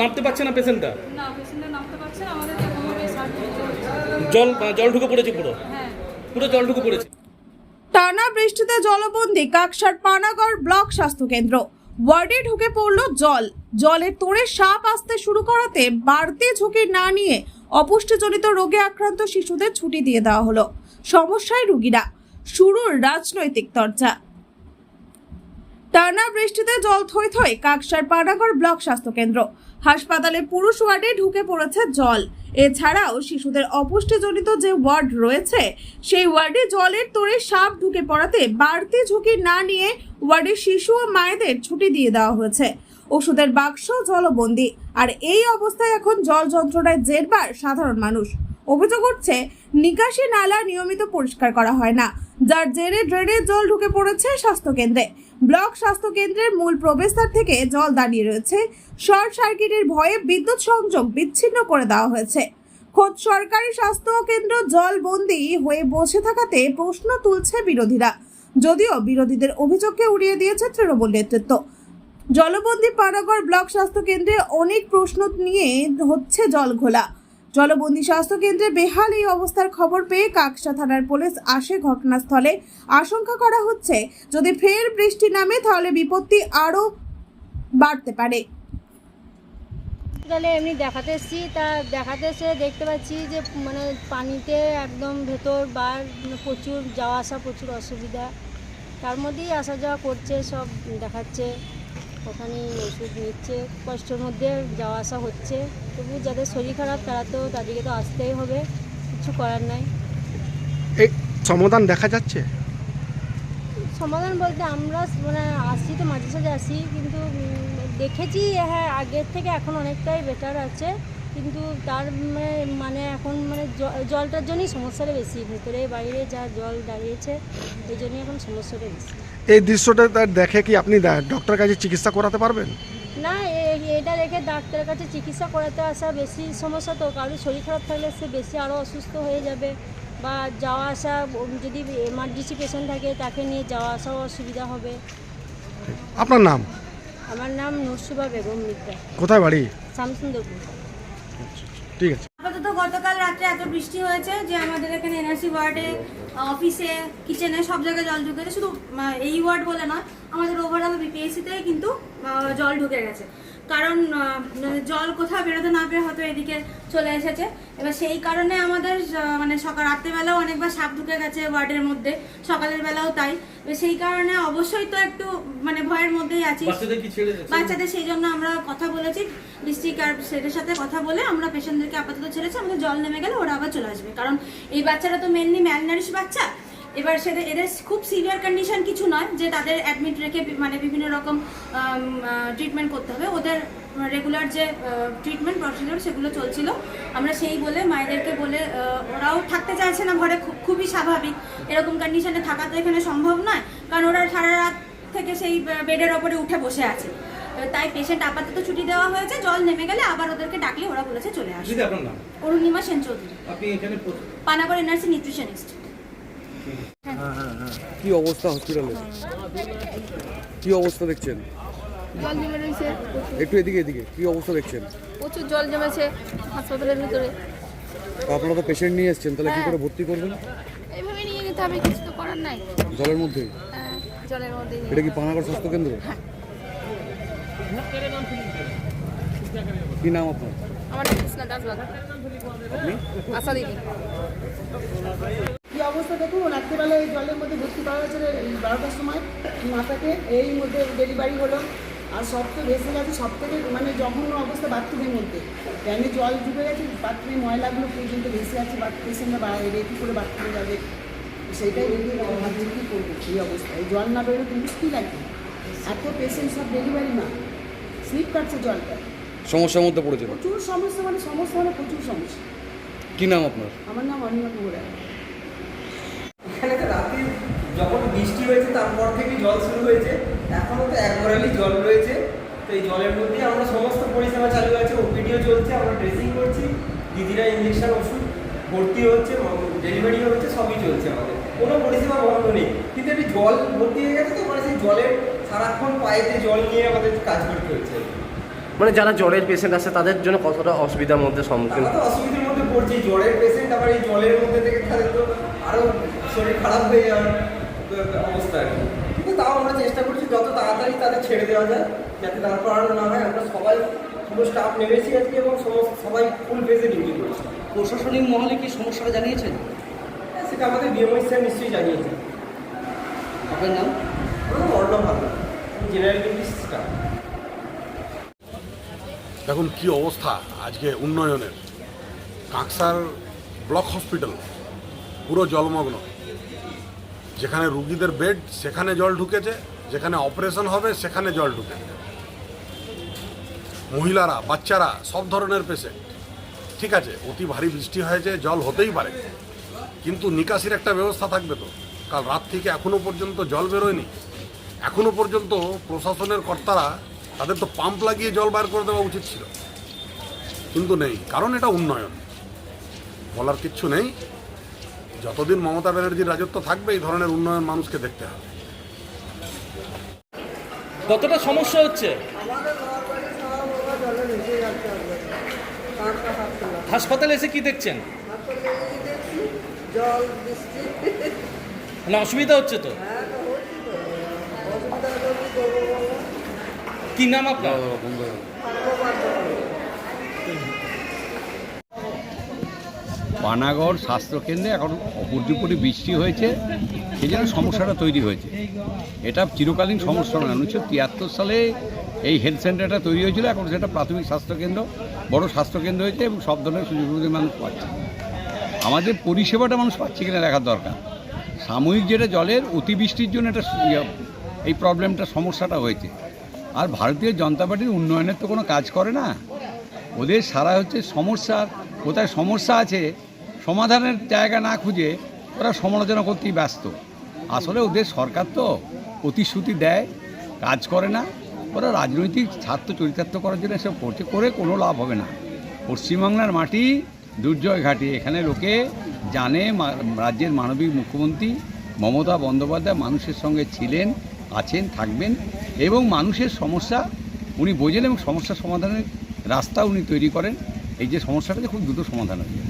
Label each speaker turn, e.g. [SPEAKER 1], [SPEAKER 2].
[SPEAKER 1] নামতে পারছে না পেশেন্টটা জল জল ঢুকে পড়েছে পুরো?
[SPEAKER 2] হ্যাঁ।
[SPEAKER 1] পুরো জল ঢুকে পড়েছে।
[SPEAKER 3] টানা বৃষ্টিতে জলবন্দি কাকসার পানাগড় ব্লক স্বাস্থ্য কেন্দ্র ওয়ার্ডে ঢুকে পড়ল জল। জলে তোড়ে সাপ আসতে শুরু করাতে বাড়তি ঝুঁকি না নিয়ে অপুষ্টিজনিত রোগে আক্রান্ত শিশুদের ছুটি দিয়ে দেওয়া হলো। সমস্যায় রুগীরা। শুরুর রাজনৈতিক চর্চা টানা বৃষ্টিতে জল থই থই কাকসার পানাগড় ব্লক স্বাস্থ্য কেন্দ্র। হাসপাতালে পুরুষ ওয়ার্ডে ঢুকে পড়েছে জল। এছাড়াও শিশুদের অপুষ্টিজনিত যে ওয়ার্ড রয়েছে, সেই ওয়ার্ডে জলের তোড়ে সাপ ঢুকে পড়াতে বাড়তি ঝুঁকি না নিয়ে ওয়ার্ডে শিশু ও মায়েদের ছুটি দিয়ে দেওয়া হয়েছে। ওষুধের বাক্স, জলবন্দি। আর এই অবস্থায় এখন জল যন্ত্রণায় জেরবার সাধারণ মানুষ। অভিযোগ উঠছে, নিকাশি নালা নিয়মিত পরিষ্কার করা হয় না। যার জেরে ড্রেনের জল ঢুকে পড়েছে স্বাস্থ্যকেন্দ্রে। ব্লক স্বাস্থ্যকেন্দ্রের মূল প্রবেশদ্বার থেকে জল দাঁড়িয়ে রয়েছে। শর্ট সার্কিটের ভয়ে বিদ্যুৎ সংযোগ বিচ্ছিন্ন করে দেওয়া হয়েছে। খোদ সরকারি স্বাস্থ্য কেন্দ্র জলবন্দি হয়ে বসে থাকাতে প্রশ্ন তুলছে বিরোধীরা। যদিও বিরোধীদের অভিযোগকে উড়িয়ে দিয়েছে তৃণমূল নেতৃত্ব। জলবন্দি পানাগড় ব্লক স্বাস্থ্য কেন্দ্রে অনেক প্রশ্ন নিয়ে হচ্ছে জল ঘোলা। জলবন্দি স্বাস্থ্য কেন্দ্রে বেহাল এই অবস্থার খবর পেয়ে কাকসা থানার পুলিশ আসে ঘটনাস্থলে। আশঙ্কা করা হচ্ছে, যদি ফের বৃষ্টি নামে তাহলে বিপত্তি আরও বাড়তে পারে।
[SPEAKER 4] হসপিটালে এমনি দেখাতে এসেছি, তা দেখাতে এসে দেখতে পাচ্ছি যে মানে পানিতে একদম ভেতর বার মানে প্রচুর, যাওয়া আসা প্রচুর অসুবিধা। তার মধ্যেই আসা যাওয়া করছে, সব দেখাচ্ছে। ওখানেই ওষুধ নিচ্ছে কষ্টের মধ্যে যাওয়া আসা হচ্ছে। তবু যাদের শরীর খারাপ তারা তো তাদেরকে তো আসতেই হবে কিছু করার নাই।
[SPEAKER 5] এই সমাধান দেখা যাচ্ছে?
[SPEAKER 4] সমাধান বলতে আমরা মানে আসি তো মাঝে সাঝে আসি কিন্তু দেখেছি হ্যাঁ আগের থেকে এখন অনেকটাই বেটার আছে। কিন্তু তার মানে- মানে এখন মানে জলটার জন্যই সমস্যাটা বেশি। ভেতরে বাইরে যা জল দাঁড়িয়েছে এই জন্যই এখন সমস্যাটা বেশি।
[SPEAKER 5] এই দৃশ্যটা তার দেখে কি আপনি ডক্টর কাছে চিকিৎসা করাতে পারবেন?
[SPEAKER 4] না এটা রেখে ডাক্তারের কাছে চিকিৎসা করাতে আসা বেশি সমস্যা তো। কারোর শরীর খারাপ থাকলে সে বেশি আরও অসুস্থ হয়ে যাবে বা যাওয়া আসা যদি এমার্জেন্সি পেশেন্ট থাকে তাকে নিয়ে যাওয়া আসাও অসুবিধা হবে।
[SPEAKER 5] আপনার নাম?
[SPEAKER 4] আমার নাম নুরসুবা বেগম মিত্রা।
[SPEAKER 5] কোথায় বাড়ি?
[SPEAKER 4] শামসুন্দরপুর
[SPEAKER 5] ঠিক আছে।
[SPEAKER 6] আপাতত গতকাল রাত্রে এত বৃষ্টি হয়েছে যে আমাদের এখানে এনআরসি ওয়ার্ডে অফিসে কিচেনে সব জায়গায় জল ঢুকেছে। শুধু এই ওয়ার্ড বলে নয়, আমাদের ওভারঅল বিপিএসিতে কিন্তু জল ঢুকে গেছে। কারণ জল কোথাও বেরোতে না পেরে হয়তো এদিকে চলে এসেছে। এবার সেই কারণে আমাদের মানে সকাল রাত্রেবেলাও অনেকবার সাপ ঢুকে গেছে ওয়ার্ডের মধ্যে সকালের বেলাও তাই। সেই কারণে অবশ্যই তো একটু মানে ভয়ের মধ্যেই আছি?
[SPEAKER 1] বাচ্চাদের
[SPEAKER 6] সেই জন্য আমরা কথা বলেছি। ডিস্ট্রিক্ট আর সেটের সাথে কথা বলে আমরা পেশেন্টদেরকে আপাতত ছেড়েছি আমাদের জল নেমে গেলে ওরা আবার চলে আসবে। কারণ এই বাচ্চারা তো মেনলি ম্যালনারিশ বাচ্চা। এবার সেটা এদের খুব সিভিয়ার কন্ডিশন কিছু নয় যে তাদের অ্যাডমিট রেখে মানে বিভিন্ন রকম ট্রিটমেন্ট করতে হবে। ওদের রেগুলার যে ট্রিটমেন্ট প্রসিডিওর সেগুলো চলছিল আমরা সেই বলে মায়েদেরকে বলে ওরাও থাকতে চাইছে না ঘরে খুব- খুবই স্বাভাবিক। এরকম কন্ডিশনে থাকা তো এখানে সম্ভব নয় কারণ ওরা সারা রাত থেকে সেই বেডের ওপরে উঠে বসে আছে। তাই পেশেন্ট আপাতত ছুটি দেওয়া হয়েছে জল নেমে গেলে আবার ওদেরকে ডাকলে ওরা বলেছে চলে আসবে। অরুণিমা সেন চৌধুরী পানাগড় এনআরসি নিউট্রিশনিস্ট
[SPEAKER 7] কি অবস্থা হসপিটালে? কি অবস্থা দেখছেন?
[SPEAKER 8] জল জমে রয়েছে।
[SPEAKER 7] একটু এদিকে এদিকে কি অবস্থা দেখছেন?
[SPEAKER 8] প্রচুর জল জমেছে হাসপাতালের ভিতরে।
[SPEAKER 7] আপনারা তো পেশেন্ট নিয়ে এসছেন তাহলে কি করে ভর্তি করবেন?
[SPEAKER 8] এইভাবে নিয়ে যেতে হবে কিছু তো করার নাই।
[SPEAKER 7] জলের মধ্যেই
[SPEAKER 8] হ্যাঁ, জলের মধ্যে।
[SPEAKER 7] এটা কি পানাগড় স্বাস্থ্য কেন্দ্র কি নাম আপনার?
[SPEAKER 8] আমার কৃষ্ণা দাস
[SPEAKER 7] আপনি?
[SPEAKER 8] আশা দিদি।
[SPEAKER 9] কি অবস্থা দেখুন রাত্রিবেলা এই জলের মধ্যে ভর্তি করা হয়েছিল বারোটার সময়। মাথাকে এই মধ্যে ডেলিভারি হলো। আর সব তো ভেসে গেছে সব থেকে মানে জঘন্য অবস্থা বাথরুমের মধ্যে। ট্যানে জল ঢুকে গেছে বাথরুমে ময়লাগুলো পর্যন্ত ভেসে আছে পেশেন্টরা বাইরে কী করে বাথরুমে যাবে? সেইটাই দেখে ভাবছি কী করব? এই অবস্থা? এই জল না বেরোলে তো মুশকিল লাগবে এত পেশেন্ট সব ডেলিভারি না স্লিপ কাটছে জলটা।
[SPEAKER 7] সমস্যার মধ্যে পড়েছেন
[SPEAKER 9] প্রচুর সমস্যা মানে সমস্যা মানে প্রচুর সমস্যা।
[SPEAKER 7] কি নাম আপনার?
[SPEAKER 9] আমার নাম অনিমা কুমরা।
[SPEAKER 10] এখানে তো রাতে যখন বৃষ্টি হয়েছে তারপর থেকে জল শুরু হয়েছে। এখনও তো এক জল রয়েছে। তো এই জলের মধ্যেই আমরা সমস্ত পরিষেবা চালু আছে ওপিডিও চলছে আমরা ড্রেসিং করছি দিদিরা ইঞ্জেকশন ওষুধ ভর্তি হচ্ছে ডেলিভারি হচ্ছে সবই চলছে আমাদের। কোনো পরিষেবা বন্ধ নেই। কিন্তু একটু জল ভর্তি হয়ে গেছে তো মানে সেই জলের সারাক্ষণ পায়েতে জল নিয়ে আমাদের কাজ করতে হচ্ছে।
[SPEAKER 7] মানে যারা জ্বরের পেশেন্ট আছে তাদের জন্য কতটা অসুবিধার মধ্যে সম্মুখীন?
[SPEAKER 10] অসুবিধার মধ্যে পড়ছে জ্বরের পেশেন্ট আবার এই জলের মধ্যে থেকে তাদের তো আরও শরীর খারাপ হয়ে যাওয়ার অবস্থা আর কি। কিন্তু তাও আমরা চেষ্টা করছি যত তাড়াতাড়ি তাদের ছেড়ে দেওয়া যায় যাতে তার পড়ানো না হয়। আমরা সবাই পুরো স্টাফ নেমেছি আজকে এবং সমস্ত সবাই ফুল ফেজে ডিউটি করছি।
[SPEAKER 1] প্রশাসনিক মহলে কি সমস্যাটা জানিয়েছেন?
[SPEAKER 10] হ্যাঁ, সেটা আমাদের বিএমআই স্যার নিশ্চয়ই জানিয়েছে
[SPEAKER 1] আপনার নাম?
[SPEAKER 10] অর্ণব ভালো জেনারেল ডিউটি স্টাফ
[SPEAKER 11] দেখুন কি অবস্থা আজকে উন্নয়নের। কাঁকসার ব্লক হসপিটাল পুরো জলমগ্ন। যেখানে রুগীদের বেড সেখানে জল ঢুকেছে, যেখানে অপারেশন হবে, সেখানে জল ঢুকেছে। মহিলারা, বাচ্চারা, সব ধরনের পেশেন্ট ঠিক আছে, অতি ভারী বৃষ্টি হয়েছে, জল হতেই পারে। কিন্তু নিকাশির একটা ব্যবস্থা থাকবে তো। কাল রাত থেকে এখনও পর্যন্ত জল বেরোয়নি। এখনও পর্যন্ত প্রশাসনের কর্তারা তাদের তো পাম্প লাগিয়ে জল বার করে দেওয়া উচিত ছিল। কিন্তু নেই, কারণ এটা উন্নয়ন। বলার কিচ্ছু নেই। যতদিন মমতা ব্যানার্জির রাজত্ব থাকবে এই ধরনের উন্নয়ন মানুষকে দেখতে হবে।
[SPEAKER 1] কতটা সমস্যা হচ্ছে? হাসপাতালে এসে কি দেখছেন? না অসুবিধা হচ্ছে তো? কি নাম আপনার?
[SPEAKER 12] পানাগড় স্বাস্থ্যকেন্দ্রে এখন অপর্যুপরি বৃষ্টি হয়েছে, সেই জন্য সমস্যাটা তৈরি হয়েছে। এটা চিরকালীন সমস্যা নয় উনিশশো তিয়াত্তর সালে এই হেলথ সেন্টারটা তৈরি হয়েছিল, এখন সেটা প্রাথমিক স্বাস্থ্যকেন্দ্র, বড় স্বাস্থ্যকেন্দ্র হয়েছে এবং সব ধরনের সুযোগ সুবিধা মানুষ পাচ্ছে। আমাদের পরিষেবাটা মানুষ পাচ্ছে কিনা দেখার দরকার। সাময়িক যেটা জলের অতিবৃষ্টির জন্য এটা ইয়ে- এই প্রবলেমটা সমস্যাটা হয়েছে। আর ভারতীয় জনতা পার্টির উন্নয়নের তো কোনো কাজ করে না। ওদের সারা হচ্ছে সমস্যার কোথায় সমস্যা আছে সমাধানের জায়গা না খুঁজে ওরা সমালোচনা করতেই ব্যস্ত। আসলে ওদের সরকার তো প্রতিশ্রুতি দেয়, কাজ করে না। ওরা রাজনৈতিক স্বার্থ চরিতার্থ করার জন্য এসব করছে, করে কোনো লাভ হবে না। পশ্চিমবাংলার মাটি দুর্জয় ঘাটি। এখানে লোকে জানে রাজ্যের মানবিক মুখ্যমন্ত্রী মমতা বন্দ্যোপাধ্যায় মানুষের সঙ্গে ছিলেন, আছেন, থাকবেন এবং মানুষের সমস্যা উনি বোঝেন এবং সমস্যা সমাধানের রাস্তা উনি তৈরি করেন। এই যে সমস্যাটা খুব দ্রুত সমাধান হয়ে